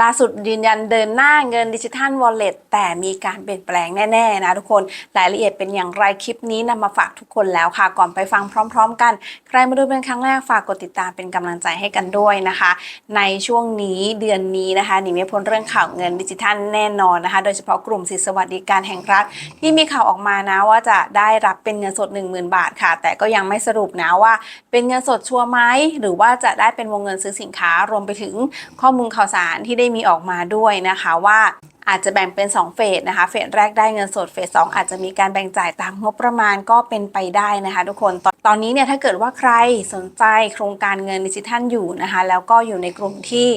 ล่าสุดยืนยันเดินหน้าเงินดิจิทัลวอลเล็ตแต่มีการเปลี่ยนแปลงแน่ ๆ นะทุกคนรายละเอียดเป็นอย่างไรคลิปนี้นำมาฝากทุกคนแล้วค่ะ ก่อนไปฟังพร้อม ๆ กัน ใครมาดูเป็นครั้งแรกฝากกดติดตามเป็นกำลังใจให้กันด้วยนะคะ ในช่วงนี้เดือนนี้นะคะหนีไม่พ้นเรื่องข่าวเงินดิจิทัลแน่นอนนะคะ โดยเฉพาะกลุ่มสิทธิสวัสดิการแห่งรัฐ ที่มีข่าวออกมานะว่าจะได้รับเป็นเงินสด 10,000 บาทค่ะ แต่ก็ยังไม่สรุปนะว่า เป็นเงินสดชัวร์ไหมหรือว่าจะได้เป็นวงเงินซื้อสินค้ารวมไปถึงข้อมูลข่าวสารที่ได้มีออกมาด้วยนะคะว่าอาจจะแบ่งเป็น 2 เฟสนะคะ เฟสแรกได้เงินสด เฟส2อาจจะมีการแบ่งจ่ายตามงบประมาณก็เป็นไปได้นะคะทุกคนตอนตอนนี้เนี่ยถ้าเกิดว่าใครสนใจโครงการเงินดิจิทัลอยู่นะคะ แล้วก็อยู่ในกลุ่มที่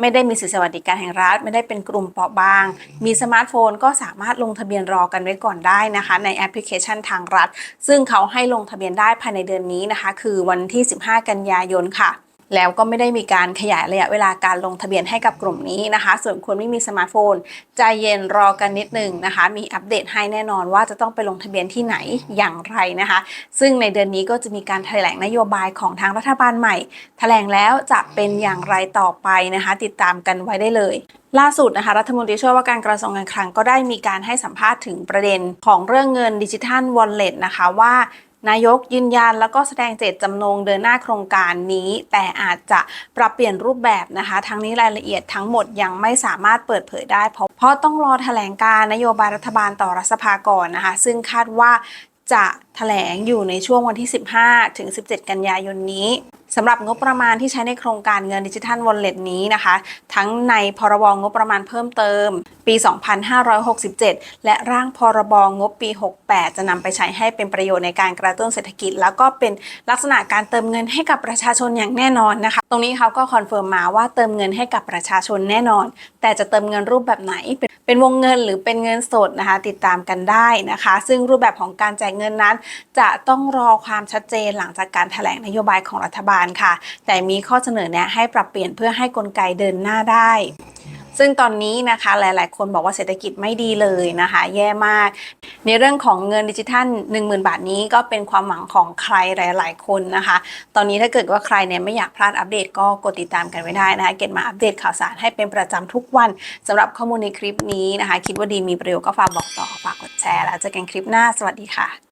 ไม่ได้มีสิทธิสวัสดิการแห่งรัฐ ไม่ได้เป็นกลุ่มเปราะบาง มีสมาร์ทโฟนก็สามารถลงทะเบียนรอกันไว้ก่อนได้นะคะ ในแอปพลิเคชันทางรัฐ ซึ่งเขาให้ลงทะเบียนได้ภายในเดือนนี้นะคะ คือวันที่ 15 กันยายนค่ะ แล้วก็ไม่ได้มีการขยายระยะเวลาการลงทะเบียนให้กับกลุ่มนี้นะคะ ส่วนคนไม่มีสมาร์ทโฟน ใจเย็นรอกันนิดหนึ่งนะคะ มีอัปเดตให้แน่นอนว่าจะต้องไปลงทะเบียนที่ไหนอย่างไรนะคะ ซึ่งในเดือนนี้ก็จะมีการแถลงนโยบายของทางรัฐบาลใหม่ แถลงแล้วจะเป็นอย่างไรต่อไปนะคะ ติดตามกันไว้ได้เลยล่าสุดนะคะรัฐมนตรีช่วยว่าการกระทรวงการคลังก็ได้มีการให้สัมภาษณ์ถึงประเด็นของเรื่องเงินดิจิทัลวอลเล็ตนะคะว่า นายกยืนยันแล้วก็แสดงเจตจำนงเดินหน้าโครงการนี้ แต่อาจจะปรับเปลี่ยนรูปแบบนะคะ ทั้งนี้รายละเอียดทั้งหมดยังไม่สามารถเปิดเผยได้ เพราะเพราะต้องรอแถลงการนโยบายรัฐบาลต่อรัฐสภาก่อนนะคะ ซึ่งคาดว่าจะแถลงอยู่ในช่วงวันที่ 15 ถึง 17 กันยายนนี้ สำหรับงบประมาณที่ใช้ในโครงการเงินดิจิทัลวอลเล็ตนี้นะคะ ทั้งในพรบงบประมาณเพิ่มเติม ปี 2567 และร่างพรบงบปี 68 จะนำไปใช้ให้เป็นประโยชน์ในการกระตุ้นเศรษฐกิจ แล้วก็เป็นลักษณะการเติมเงินให้กับประชาชนอย่างแน่นอนนะคะ ตรงนี้เขาก็คอนเฟิร์มมาว่าเติมเงินให้กับประชาชนแน่นอน แต่จะเติมเงินรูปแบบไหนเป็นเป็นวงเงินหรือเป็นเงินสดนะคะ ติดตามกันได้นะคะ ซึ่งรูปแบบของการแจกเงินนั้น จะต้องรอความชัดเจนหลังจากการแถลงนโยบายของรัฐบาลค่ะ แต่มีข้อเสนอแนะให้ปรับเปลี่ยนเพื่อให้กลไกเดินหน้าได้ซึ่งตอนนี้นะคะหลาย ๆ คนบอกว่าเศรษฐกิจไม่ดีเลยนะคะ แย่มาก ในเรื่องของเงินดิจิทัล 10,000 บาทนี้ก็เป็นความหวังของใครหลาย ๆ คนนะคะ ตอนนี้ถ้าเกิดว่าใครเนี่ยไม่อยากพลาดอัปเดตก็กดติดตามกันไว้ได้นะคะ เก็ตมาอัปเดตข่าวสารให้เป็นประจำทุกวันสำหรับข้อมูลในคลิปนี้นะคะ คิดว่าดีมีประโยชน์ก็ฝากบอกต่อฝากกดแชร์แล้วเจอกันคลิปหน้าสวัสดีค่ะ